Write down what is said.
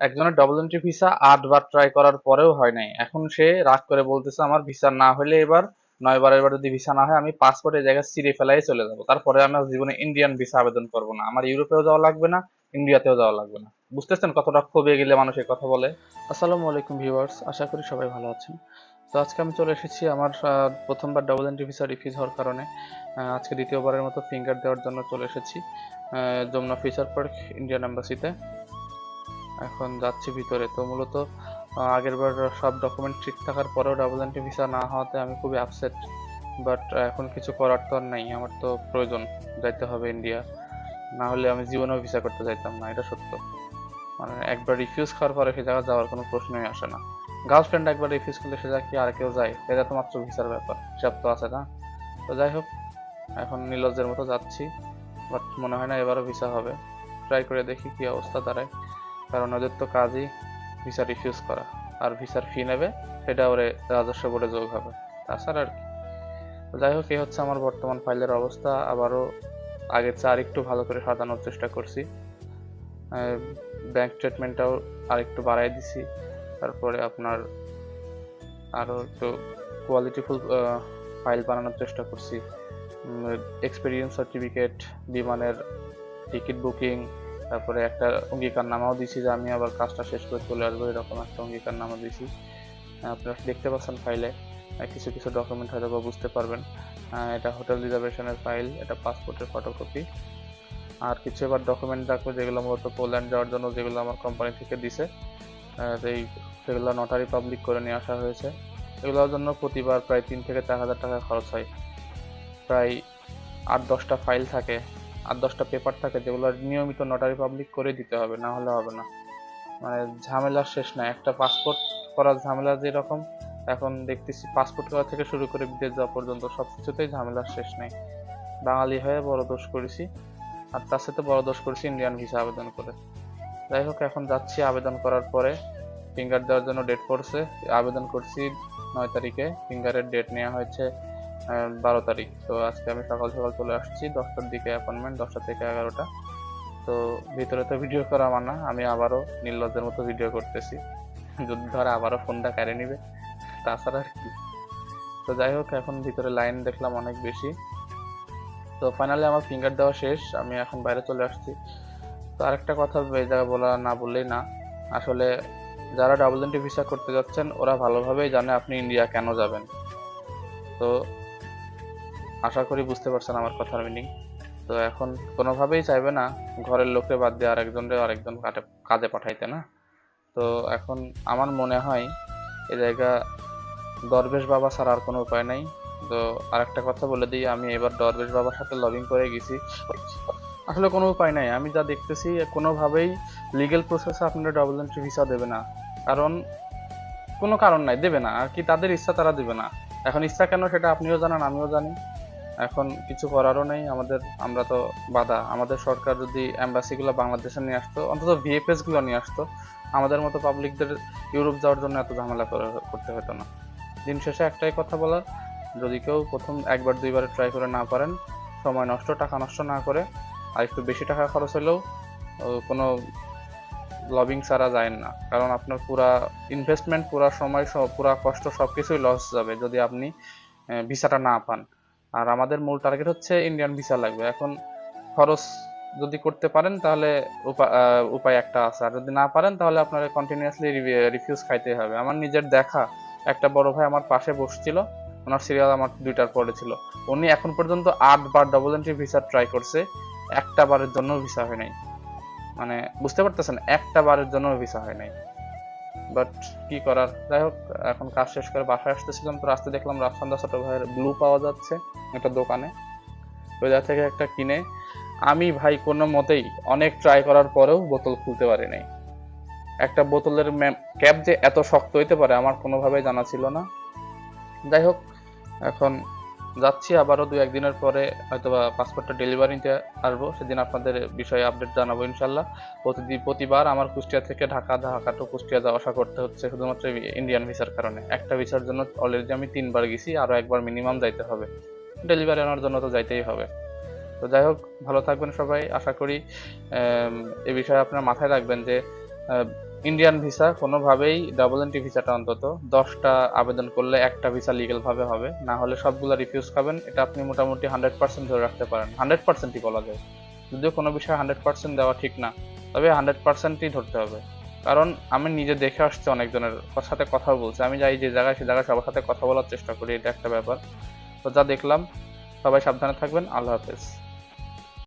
একজনের double entry visa আটবার try করার পরেও হয় নাই। এখন সে রাগ করে বলতেছে, আমার ভিসা না হলে এবার নয়বার এবার যদি ভিসা না হয়, আমি পাসপোর্টের জায়গায় সিরে ফেলাই চলে যাব। তারপরে আমি জীবনে ইন্ডিয়ান ভিসা আবেদন করব না। আমার ইউরোপেও যাওয়া লাগবে না ইন্ডিয়াতেও যাওয়া লাগবে না। বুঝতেছেন কতটা ক্ষোভে গেলে মানুষ কথা বলে? আসসালামু আলাইকুম ভিউয়ার্স, আশা করি সবাই ভালো আছেন। তো আজকে আমি চলে এসেছি আমার প্রথমবার ডাবল এন্ট্রি ভিসা রিফিউজ হওয়ার কারণে। আজকে দ্বিতীয়বারের মতো ফিঙ্গার দেওয়ার জন্য চলে এসেছি। যমুনা ফিচার পার্ক ইন্ডিয়ান এম্বাসিতে এখন যাচ্ছি ভিতরে। তো মূলত আগেরবার সব ডকুমেন্ট ঠিক থাকার পরেও ডাবল এন্ট্রি ভিসা না হওয়াতে আমি খুবই আপসেট বাট এখন কিছু করার তো আর নাই। আমার তো প্রয়োজন, যাইতে হবে ইন্ডিয়া না হলে আমি জীবনেও ভিসা করতে চাইতাম না, এটা সত্য। মানে একবার রিফিউজ খাওয়ার পরে সে জায়গায় যাওয়ার কোনো প্রশ্নই আসে না। গার্লফ্রেন্ড একবার রিফিউজ করলে সে জায়গায় কি আর কেউ যায়? এটা তো মাত্র ভিসার ব্যাপার, হিসাব তো আছে না। তো যাই হোক, এখন নীলজের মতো যাচ্ছি বাট মনে হয় না এবারও ভিসা হবে। ট্রাই করে দেখি কি অবস্থা দাঁড়ায়। কারণ ওদের তো কাজই ভিসা রিফিউজ করা। আর ভিসার ফি নেবে, সেটা ওরে রাজস্ব বোর্ডে যোগ হবে। তাছাড়া আর কি। যাই হোক, এই হচ্ছে আমার বর্তমান ফাইলের অবস্থা। আবারও আগের চেয়ে আরেকটু ভালো করে সাজানোর চেষ্টা করছি। ব্যাংক স্টেটমেন্টটাও আরেকটু বাড়াই দিছি। তারপরে আপনার আরও একটু কোয়ালিটিফুল ফাইল বানানোর চেষ্টা করছি। এক্সপিরিয়েন্স সার্টিফিকেট বিমানের টিকিট বুকিং তারপরে একটা অঙ্গীকার নামাও দিছি যে আমি আবার কাজটা শেষ করে চলে আসব, এরকম একটা অঙ্গীকার নামা দিছি আপনারা দেখতে পাচ্ছেন ফাইলে কিছু কিছু ডকুমেন্ট হয়তো বা বুঝতে পারবেন। এটা হোটেল রিজার্ভেশনের ফাইল এটা পাসপোর্টের ফটোকপি আর কিছু এবার ডকুমেন্ট রাখব যেগুলো মূলত পোল্যান্ড যাওয়ার জন্য, যেগুলো আমার কোম্পানি থেকে দিছে। এই সেগুলো নটারি পাবলিক করে নিয়ে আসা হয়েছে। এগুলোর জন্য প্রতিবার প্রায় তিন থেকে চার হাজার টাকা খরচ হয়। প্রায় আট দশটা ফাইল থাকে। আট দশটা পেপার থাকে, যেগুলো নিয়মিত নটারি পাবলিক করে দিতে হবে, না হলে হবে না। মানে ঝামেলা শেষ না একটা পাসপোর্ট করার ঝামেলা যেরকম, এখন দেখতেছি পাসপোর্ট করা থেকে শুরু করে বিদেশ যাওয়া পর্যন্ত সব কিছুতেই ঝামেলার শেষ নেই। বাঙালি হয়ে বড় দোষ করেছি, আর তার সাথে বড় দোষ করেছি ইন্ডিয়ান ভিসা আবেদন করে। যাই হোক, এখন যাচ্ছি আবেদন করার পরে। ফিঙ্গার দেওয়ার জন্য ডেট পড়ছে, আবেদন করছি নয় তারিখে। ফিঙ্গারের ডেট নেওয়া হয়েছে বারো তারিখ। তো আজকে আমি সকাল সকাল চলে আসছি, দশটার দিকে অ্যাপয়েন্টমেন্ট দশটা থেকে এগারোটা। তো ভিতরে তো ভিডিও করা আমার না, আমি আবারও নির্লজ্জের মতো ভিডিও করতেছি। যদি ধর আবারও ফোনটা কেড়ে নিবে, তাছাড়া আর কি। তো যাই হোক, এখন ভিতরে লাইন দেখলাম অনেক বেশি। তো ফাইনালি আমার ফিঙ্গার দেওয়া শেষ, আমি এখন বাইরে চলে আসছি। তো আরেকটা কথা এই জায়গায় বলা না বললেই না। আসলে যারা ডাবল এন্ট্রি ভিসা করতে যাচ্ছেন, ওরা ভালোভাবেই জানে আপনি ইন্ডিয়া কেন যাবেন। তো আশা করি বুঝতে পারছেন আমার কথার মিনিং তো এখন কোনোভাবেই চাইবে না ঘরের লোককে বাদ দিয়ে আরেকজনরে আরেকজন কাজে পাঠাইতে, না? তো এখন আমার মনে হয় এ জায়গা দরবেশ বাবা ছাড়া আর কোনো উপায় নাই। তো আরেকটা কথা বলে দিই, আমি এবার দরবেশ বাবার সাথে লবিং করে গেছি। আসলে কোনো উপায় নাই, আমি যা দেখতেছি, কোনোভাবেই লিগেল প্রসেসে আপনারা ডাবল এন্ট্রি ভিসা দেবে না। কারণ কোনো কারণ নাই, দেবে না। আর কি তাদের ইচ্ছা তারা দেবে না। এখন ইচ্ছা কেন সেটা আপনিও জানেন, আমিও জানি। এখন কিছু করারও নেই, আমাদের, আমরা তো বাধা। আমাদের সরকার যদি অ্যাম্বাসিগুলো বাংলাদেশে নিয়ে আসতো, অন্তত ভিএফএসগুলো নিয়ে আসতো, আমাদের মতো পাবলিকদের ইউরোপ যাওয়ার জন্য এত ঝামেলা করে, করতে হতো না। দিন শেষে একটাই কথা বলার, যদি কেউ প্রথম একবার, দুইবার ট্রাই করে না পারেন, সময় নষ্ট, টাকা নষ্ট না করে, আর একটু বেশি টাকা খরচ হলেও কোনো লবিং ছাড়া যায় না। কারণ আপনার পুরা ইনভেস্টমেন্ট পুরা সময় পুরা কষ্ট সব কিছুই লস যাবে যদি আপনি ভিসাটা না পান। আর আমাদের মূল টার্গেট হচ্ছে ইন্ডিয়ান ভিসা লাগবে। এখন খরচ যদি করতে পারেন, তাহলে উপা- উপায় একটা আছে। আর যদি না পারেন, তাহলে আপনার কন্টিনিউয়াসলি রিফিউজ খাইতে হবে। আমার নিজের দেখা, একটা বড় ভাই আমার পাশে বসছিল, ওনার সিরিয়াল আমার দুইটার পরে ছিল। উনি এখন পর্যন্ত আটবার ডবল এন্ট্রি ভিসা ট্রাই করছে, একটা বারের জন্য ভিসা হয় নাই। মানে বুঝতে পারতেছেন? একটা বারের জন্য ভিসা হয় নাই। বাট কি করার? যাই হোক, এখন কাজ শেষ করে বাসায় আসতেছিলাম তো রাস্তায় দেখলাম রাফসান্দা ছোট ভাইয়ের ব্লু পাওয়া যাচ্ছে একটা দোকানে। ওই জায়গা থেকে একটা কিনে আমি ভাই কোনো মতেই অনেক ট্রাই করার পরেও বোতল খুলতে পারি নাই। একটা বোতলের ক্যাপ যে এত শক্ত হইতে পারে আমার কোনোভাবেই জানা ছিল না। যাই হোক, এখন যাচ্ছি, আবারও দু একদিনের পরে হয়তোবা পাসপোর্টটা ডেলিভারি নিতে আসব। সেদিন আপনাদের বিষয়ে আপডেট জানাব ইনশাল্লাহ। প্রতিদিন প্রতিবার আমার কুষ্টিয়া থেকে ঢাকা ঢাকা টু কুষ্টিয়া যাওয়া আসা করতে হচ্ছে শুধুমাত্র ইন্ডিয়ান ভিসার কারণে। একটা ভিসার জন্য অলরেডি আমি তিনবার গেছি, আরও একবার মিনিমাম যাইতে হবে। ডেলিভারি আনার জন্য তো যাইতেই হবে। তো যাই হোক, ভালো থাকবেন সবাই। আশা করি এ বিষয়ে আপনারা মাথায় রাখবেন যে ইন্ডিয়ান ভিসা কোনোভাবেই ডাবল এন্ট্রি ভিসাটা অন্তত দশটা আবেদন করলে একটা ভিসা লিগেল ভাবে হবে। না হলে সবগুলো রিফিউজ খাবেন, এটা আপনি মোটামুটি হান্ড্রেড পার্সেন্ট ধরে রাখতে পারেন। হান্ড্রেড পার্সেন্টই বলা যায়। যদিও কোনো বিষয়ে হান্ড্রেড পার্সেন্ট দেওয়া ঠিক না, তবে হান্ড্রেড পার্সেন্টই ধরতে হবে। কারণ আমি নিজে দেখে আসছি অনেকজনের সাথে কথা বলছি। আমি যাই যে জায়গায়, সে জায়গায় সবার সাথে কথা বলার চেষ্টা করি, এটা একটা ব্যাপার। তো যা দেখলাম, সবাই সাবধানে থাকবেন। আল্লাহ হাফেজ।